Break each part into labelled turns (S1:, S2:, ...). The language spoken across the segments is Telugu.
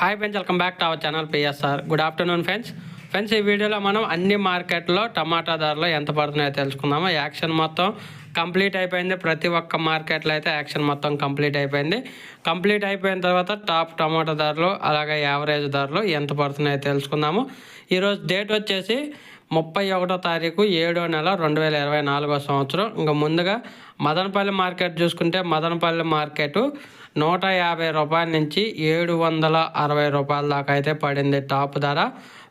S1: Hi friends welcome back to our channel PSR good afternoon friends friends ఈ వీడియోలో మనం అన్ని మార్కెట్లో టమాటా ధరలు ఎంత పడుతున్నాయో తెలుసుకుందాము. యాక్షన్ మొత్తం కంప్లీట్ అయిపోయింది. ప్రతి ఒక్క మార్కెట్లో అయితే యాక్షన్ మొత్తం కంప్లీట్ అయిపోయింది. కంప్లీట్ అయిపోయిన తర్వాత టాప్ టమాటా ధరలు అలాగే యావరేజ్ ధరలు ఎంత పడుతున్నాయో తెలుసుకుందాము. ఈరోజు డేట్ వచ్చేసి ముప్పై ఒకటో తారీఖు ఏడో నెల రెండు వేల ఇరవై నాలుగో సంవత్సరం. ఇంకా ముందుగా మదనపల్లి మార్కెట్ చూసుకుంటే మదనపల్లి మార్కెట్ నూట యాభై రూపాయల నుంచి ఏడు వందల అరవై రూపాయల దాకా అయితే పడింది. టాప్ ధర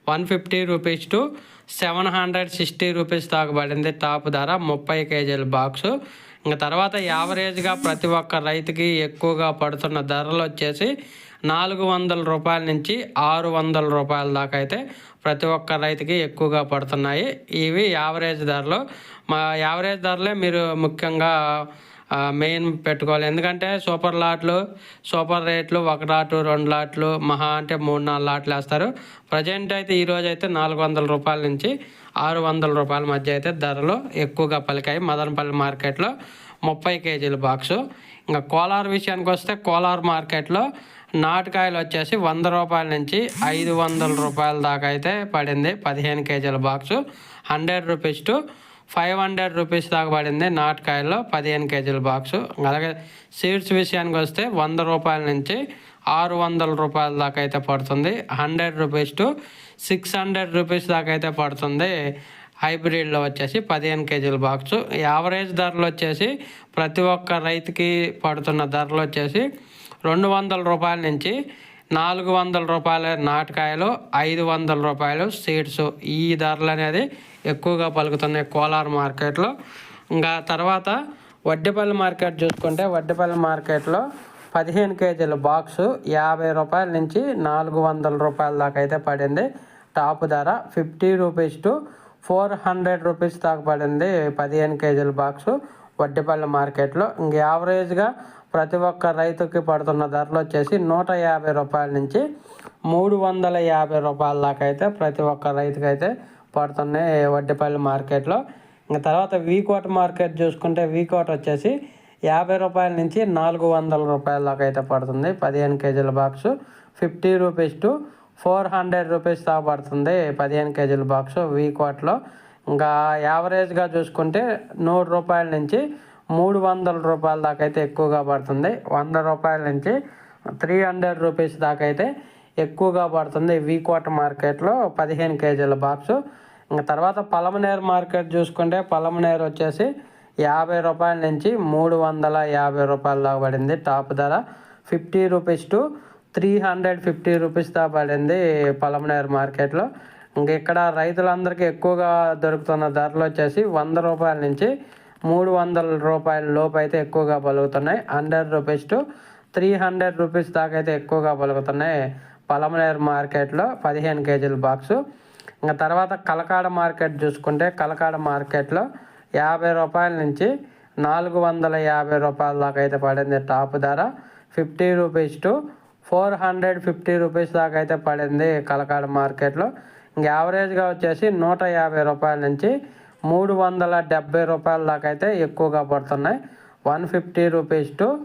S1: one fifty rupees to seven hundred sixty rupees దాకా పడింది. టాప్ ధర ముప్పై కేజీల బాక్సు. ఇంకా తర్వాత యావరేజ్గా ప్రతి ఒక్క రైతుకి ఎక్కువగా పడుతున్న ధరలు వచ్చేసి నాలుగు వందల రూపాయల నుంచి ఆరు వందల రూపాయల దాకా అయితే ప్రతి ఒక్క రైతుకి ఎక్కువగా పడుతున్నాయి. ఇవి యావరేజ్ ధరలు. మా యావరేజ్ ధరలే మీరు ముఖ్యంగా మెయిన్ పెట్టుకోవాలి. ఎందుకంటే సూపర్ లాట్లు సూపర్ రేట్లు ఒక లాటు రెండు లాట్లు మహా అంటే మూడు నాలుగు లాట్లు వేస్తారు. ప్రజెంట్ అయితే ఈరోజు అయితే నాలుగు వందల రూపాయల నుంచి ఆరు వందల రూపాయల మధ్య అయితే ధరలు ఎక్కువగా పలికాయి. మదనపల్లి మార్కెట్లో ముప్పై కేజీల బాక్సు. ఇంకా కోలార్ విషయానికి వస్తే కోలార్ మార్కెట్లో నాటుకాయలు వచ్చేసి వంద రూపాయల నుంచి ఐదు వందల రూపాయల దాకా అయితే పడింది. పదిహేను కేజీల box. Hundred rupees to five hundred rupees దాకా పడింది నాటుకాయల్లో పదిహేను కేజీల బాక్సు. అలాగే సీడ్స్ విషయానికి వస్తే వంద రూపాయల నుంచి ఆరు వందల రూపాయల దాకా అయితే పడుతుంది. Hundred rupees to six hundred rupees దాకా అయితే పడుతుంది. హైబ్రిడ్లో వచ్చేసి పదిహేను కేజీల బాక్సు. యావరేజ్ ధరలు వచ్చేసి ప్రతి ఒక్క రైతుకి పడుతున్న ధరలు వచ్చేసి రెండు వందల రూపాయల నుంచి నాలుగు వందల రూపాయల నాటకాయలు ఐదు వందల రూపాయలు సీడ్స్. ఈ ధరలు అనేది ఎక్కువగా పలుకుతున్నాయి కోలార్ మార్కెట్లో. ఇంకా తర్వాత వడ్డేపల్లి మార్కెట్ చూసుకుంటే వడ్డేపల్లి మార్కెట్లో పదిహేను కేజీల బాక్సు యాభై రూపాయల నుంచి నాలుగు వందల రూపాయల దాకా అయితే పడింది. టాప్ ధర fifty rupees to four hundred rupees దాకా పడింది పదిహేను కేజీల బాక్సు వడ్డేపల్లి మార్కెట్లో. ఇంక యావరేజ్గా ప్రతి ఒక్క రైతుకి పడుతున్న ధరలు వచ్చేసి నూట యాభై రూపాయల నుంచి మూడు వందల యాభై రూపాయల దాకా అయితే ప్రతి ఒక్క రైతుకి అయితే పడుతున్నాయి వడ్డీపల్లి మార్కెట్లో. ఇంకా తర్వాత వీకోట మార్కెట్ చూసుకుంటే వీకోట వచ్చేసి యాభై రూపాయల నుంచి నాలుగు వందల రూపాయల దాకా అయితే పడుతుంది. పదిహేను కేజీల box fifty rupees to four hundred rupees దాకా పడుతుంది పదిహేను కేజీల బాక్సు వీకోట్లో ఇంకా యావరేజ్గా చూసుకుంటే నూరు రూపాయల నుంచి మూడు వందల రూపాయల దాకా అయితే ఎక్కువగా పడుతుంది. వంద రూపాయల నుంచి త్రీ హండ్రెడ్ రూపీస్ దాకా అయితే ఎక్కువగా పడుతుంది వీకోట మార్కెట్లో పదిహేను కేజీల బాక్సు ఇంకా తర్వాత పలమనేరు మార్కెట్ చూసుకుంటే పలమనేరు వచ్చేసి యాభై రూపాయల నుంచి మూడు వందల యాభై రూపాయల దాకా పడింది. టాప్ ధర fifty rupees to three hundred fifty rupees దాకా పడింది పలమనేరు మార్కెట్లో ఇంక ఇక్కడ రైతులందరికీ ఎక్కువగా దొరుకుతున్న ధరలు వచ్చేసి వంద రూపాయల నుంచి మూడు వందల రూపాయల లోపు అయితే ఎక్కువగా పలుకుతున్నాయి. Hundred rupees to three hundred rupees దాకా అయితే ఎక్కువగా పలుకుతున్నాయి. పలమనేరు మార్కెట్లో పదిహేను కేజీల బాక్సు. ఇంకా తర్వాత కలకాడ మార్కెట్ చూసుకుంటే కలకాడ మార్కెట్లో యాభై రూపాయల నుంచి నాలుగు వందల యాభై రూపాయల దాకా అయితే పడింది టాప్ ధర. Fifty rupees to four hundred fifty rupees దాకా అయితే పడింది కలకాడ మార్కెట్లో. ఇంక యావరేజ్గా వచ్చేసి నూట యాభై రూపాయల నుంచి మూడు వందల డెబ్బై రూపాయల దాకా అయితే ఎక్కువగా పడుతున్నాయి. One fifty rupees to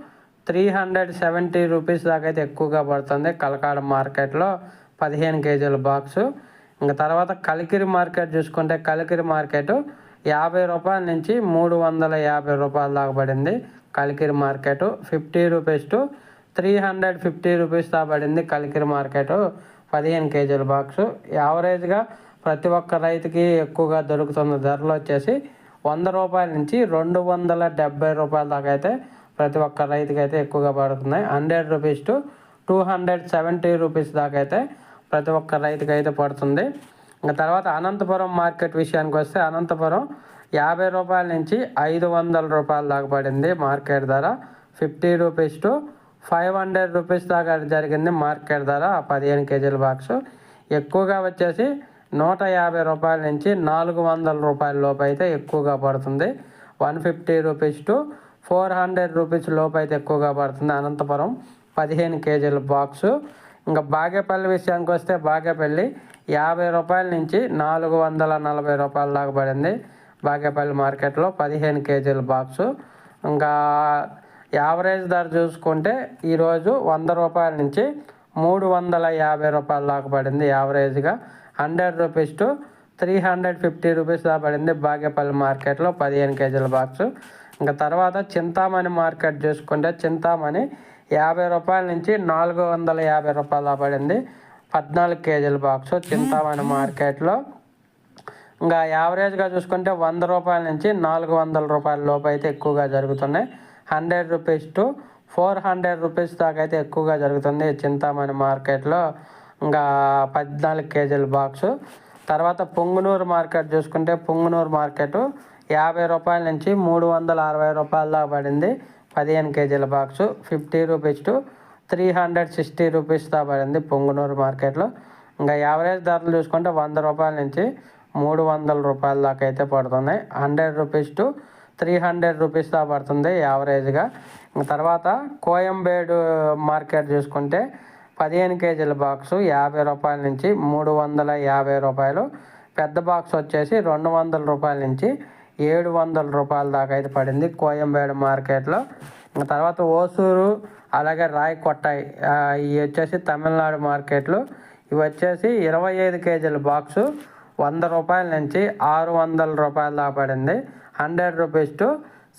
S1: three hundred seventy rupees దాకా అయితే ఎక్కువగా పడుతుంది. కలకాడ మార్కెట్లో పదిహేను కేజీల బాక్సు. ఇంకా తర్వాత కలికిరి మార్కెట్ చూసుకుంటే కలికిరి మార్కెట్ యాభై రూపాయల నుంచి మూడు వందల యాభై రూపాయల దాకా పడింది. Kalikiri market fifty rupees to three hundred fifty rupees దాకా పడింది. కలికిరి మార్కెట్ పదిహేను కేజీల బాక్సు. యావరేజ్గా ప్రతి ఒక్క రైతుకి ఎక్కువగా దొరుకుతున్న ధరలు వచ్చేసి వంద రూపాయల నుంచి రెండు వందల డెబ్బై రూపాయల దాకా అయితే ప్రతి ఒక్క రైతుకి అయితే ఎక్కువగా పడుతున్నాయి. Hundred rupees to two hundred seventy rupees దాకా అయితే ప్రతి ఒక్క రైతుకి అయితే పడుతుంది. ఇంకా తర్వాత అనంతపురం మార్కెట్ విషయానికి వస్తే అనంతపురం యాభై రూపాయల నుంచి ఐదు వందల రూపాయల దాకా పడింది మార్కెట్ ధర. Fifty rupees to five hundred rupees దాకా జరిగింది మార్కెట్ ధర. పదిహేను కేజీల బాక్సు. ఎక్కువగా వచ్చేసి నూట యాభై రూపాయల నుంచి నాలుగు వందల రూపాయల లోపు అయితే ఎక్కువగా పడుతుంది. One fifty rupees to four hundred rupees లోపు అయితే ఎక్కువగా పడుతుంది. అనంతపురం పదిహేను కేజీల బాక్సు. ఇంకా బాగేపల్లి విషయానికి వస్తే బాగేపల్లి యాభై రూపాయల నుంచి నాలుగు వందల నలభై రూపాయల దాకా పడింది. బాగేపల్లి మార్కెట్లో పదిహేను కేజీల బాక్సు. ఇంకా యావరేజ్ ధర చూసుకుంటే ఈరోజు వంద రూపాయల నుంచి మూడు వందల యాభై రూపాయల దాకా పడింది యావరేజ్గా. Hundred rupees to three hundred fifty rupees దాకా పడింది బాగేపల్లి మార్కెట్లో పదిహేను కేజీల బాక్స్. ఇంకా తర్వాత చింతామణి మార్కెట్ చూసుకుంటే చింతామణి యాభై రూపాయల నుంచి నాలుగు వందల యాభై రూపాయలు దాకా పడింది. పద్నాలుగు కేజీల బాక్స్ చింతామణి మార్కెట్లో. ఇంకా యావరేజ్గా చూసుకుంటే వంద రూపాయల నుంచి నాలుగు వందల రూపాయల లోపు అయితే ఎక్కువగా జరుగుతున్నాయి. Hundred rupees to four hundred rupees దాకా అయితే ఎక్కువగా జరుగుతుంది చింతామణి మార్కెట్లో. ఇంకా పద్నాలుగు కేజీల బాక్సు. తర్వాత పొంగునూరు మార్కెట్ చూసుకుంటే పొంగునూరు మార్కెట్ యాభై రూపాయల నుంచి మూడు వందల అరవై రూపాయల దాకా పడింది. పదిహేను కేజీల box fifty rupees to three hundred sixty rupees దాకా పడింది పొంగునూరు మార్కెట్లో. ఇంకా యావరేజ్ ధరలు చూసుకుంటే వంద రూపాయల నుంచి మూడు వందల రూపాయల దాకా అయితే పడుతున్నాయి. Hundred rupees to three hundred rupees దాకా పడుతుంది యావరేజ్గా. తర్వాత కోయంబేడు మార్కెట్ చూసుకుంటే పదిహేను కేజీల బాక్సు యాభై రూపాయల నుంచి మూడు వందల యాభై రూపాయలు. పెద్ద బాక్స్ వచ్చేసి రెండు వందల రూపాయల నుంచి ఏడు వందల రూపాయల దాకా అయితే పడింది కోయంబేడు మార్కెట్లో. తర్వాత ఓసూరు అలాగే రాయకొట్టాయి ఇవి వచ్చేసి తమిళనాడు మార్కెట్లు. ఇవి వచ్చేసి ఇరవై ఐదు కేజీల బాక్సు వంద రూపాయల నుంచి ఆరు వందల రూపాయల దాకా పడింది. Hundred rupees to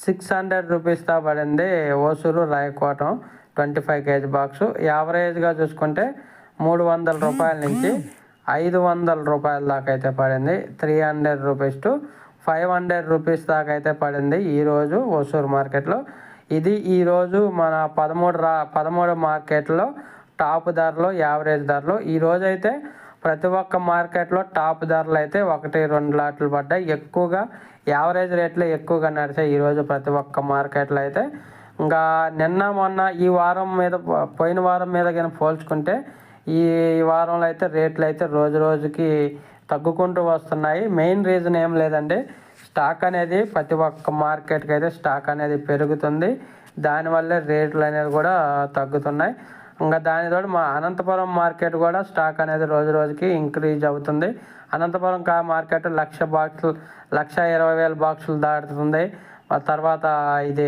S1: six hundred rupees దాకా పడింది Hosur Rayakottai. Twenty five kg box. యావరేజ్గా చూసుకుంటే మూడు వందల రూపాయల నుంచి ఐదు వందల రూపాయల దాకా అయితే పడింది. Three hundred rupees to five hundred rupees దాకా అయితే పడింది ఈరోజు ఓసూరు మార్కెట్లో. ఇది ఈరోజు మన పదమూడు రా పదమూడు మార్కెట్లో టాప్ ధరలు యావరేజ్ ధరలు. ఈరోజు అయితే ప్రతి ఒక్క మార్కెట్లో టాప్ ధరలు అయితే ఒకటి రెండు లాట్లు పడ్డాయి. ఎక్కువగా యావరేజ్ రేట్లు ఎక్కువగా నడిచాయి ఈరోజు ప్రతి ఒక్క మార్కెట్లో అయితే. ఇంకా నిన్న మొన్న ఈ వారం మీద పోయిన వారం మీద కానీ పోల్చుకుంటే ఈ వారంలో అయితే రేట్లు అయితే రోజు రోజుకి తగ్గుకుంటూ వస్తున్నాయి. మెయిన్ రీజన్ ఏం లేదండి. స్టాక్ అనేది ప్రతి ఒక్క మార్కెట్కి అయితే స్టాక్ అనేది పెరుగుతుంది. దానివల్లే రేట్లు అనేది కూడా తగ్గుతున్నాయి. ఇంకా దానితో మా అనంతపురం మార్కెట్ కూడా స్టాక్ అనేది రోజు రోజుకి ఇంక్రీజ్ అవుతుంది. అనంతపురం కా మార్కెట్ లక్ష బాక్సులు లక్ష ఇరవై వేల బాక్సులు దాటుతుంది. తర్వాత ఇది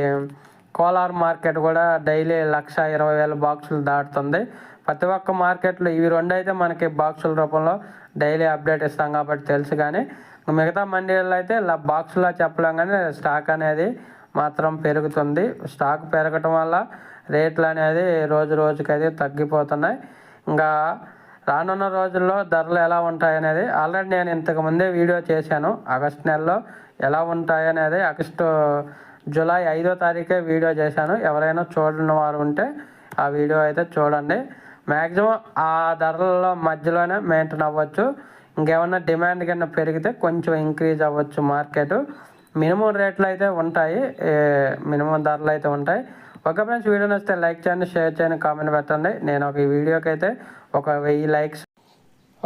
S1: కోలార్ మార్కెట్ కూడా డైలీ లక్ష ఇరవై వేల బాక్సులు దాటుతుంది. ప్రతి ఒక్క మార్కెట్లో ఇవి రెండు అయితే మనకి బాక్సుల రూపంలో డైలీ అప్డేట్ ఇస్తాం కాబట్టి తెలుసు కానీ మిగతా మండీలలో అయితే బాక్సులా చెప్పలేం కానీ స్టాక్ అనేది మాత్రం పెరుగుతుంది. స్టాక్ పెరగటం వల్ల రేట్లు అనేది రోజు రోజుకి అది తగ్గిపోతున్నాయి. ఇంకా రానున్న రోజుల్లో ధరలు ఎలా ఉంటాయి అనేది ఆల్రెడీ నేను ఇంతకు ముందే వీడియో చేశాను. ఆగస్ట్ నెలలో ఎలా ఉంటాయి అనేది ఆగస్టు జూలై ఐదో తారీఖే వీడియో చేశాను. ఎవరైనా చూడని వారు ఉంటే ఆ వీడియో అయితే చూడండి. మ్యాక్సిమం ఆ ధరల మధ్యలోనే మెయింటైన్ అవ్వచ్చు. ఇంకేమన్నా డిమాండ్ కింద పెరిగితే కొంచెం ఇంక్రీజ్ అవ్వచ్చు మార్కెట్ మినిమం రేట్లు అయితే ఉంటాయి. మినిమం ధరలు అయితే ఉంటాయి. ఒక ఫ్రెండ్స్ వీడియో నచ్చితే లైక్ చేయండి షేర్ చేయండి కామెంట్ పెట్టండి. నేను ఒక ఈ వీడియోకి అయితే ఒక వెయ్యి లైక్స్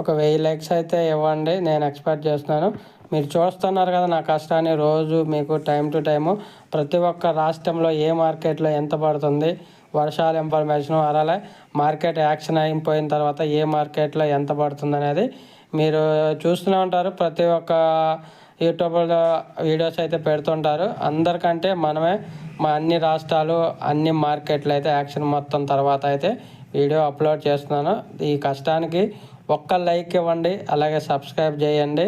S1: ఒక వెయ్యి లైక్స్ అయితే ఇవ్వండి. నేను ఎక్స్పెక్ట్ చేస్తున్నాను. మీరు చూస్తున్నారు కదా నా కష్టాన్ని రోజు మీకు టైం టు టైము. ప్రతి ఒక్క రాష్ట్రంలో ఏ మార్కెట్లో ఎంత పడుతుంది వర్షాల ఇన్ఫర్మేషన్ అలాగే మార్కెట్ యాక్షన్ అయిపోయిన తర్వాత ఏ మార్కెట్లో ఎంత పడుతుంది అనేది మీరు చూస్తూనే ఉంటారు. ప్రతి ఒక్క యూట్యూబ్లో వీడియోస్ అయితే పెడుతుంటారు. అందరికంటే మనమే మా అన్ని రాష్ట్రాలు అన్ని మార్కెట్లు అయితే యాక్షన్ మొత్తం తర్వాత అయితే వీడియో అప్లోడ్ చేస్తున్నాను. ఈ కష్టానికి ఒక్క లైక్ ఇవ్వండి అలాగే సబ్స్క్రైబ్ చేయండి.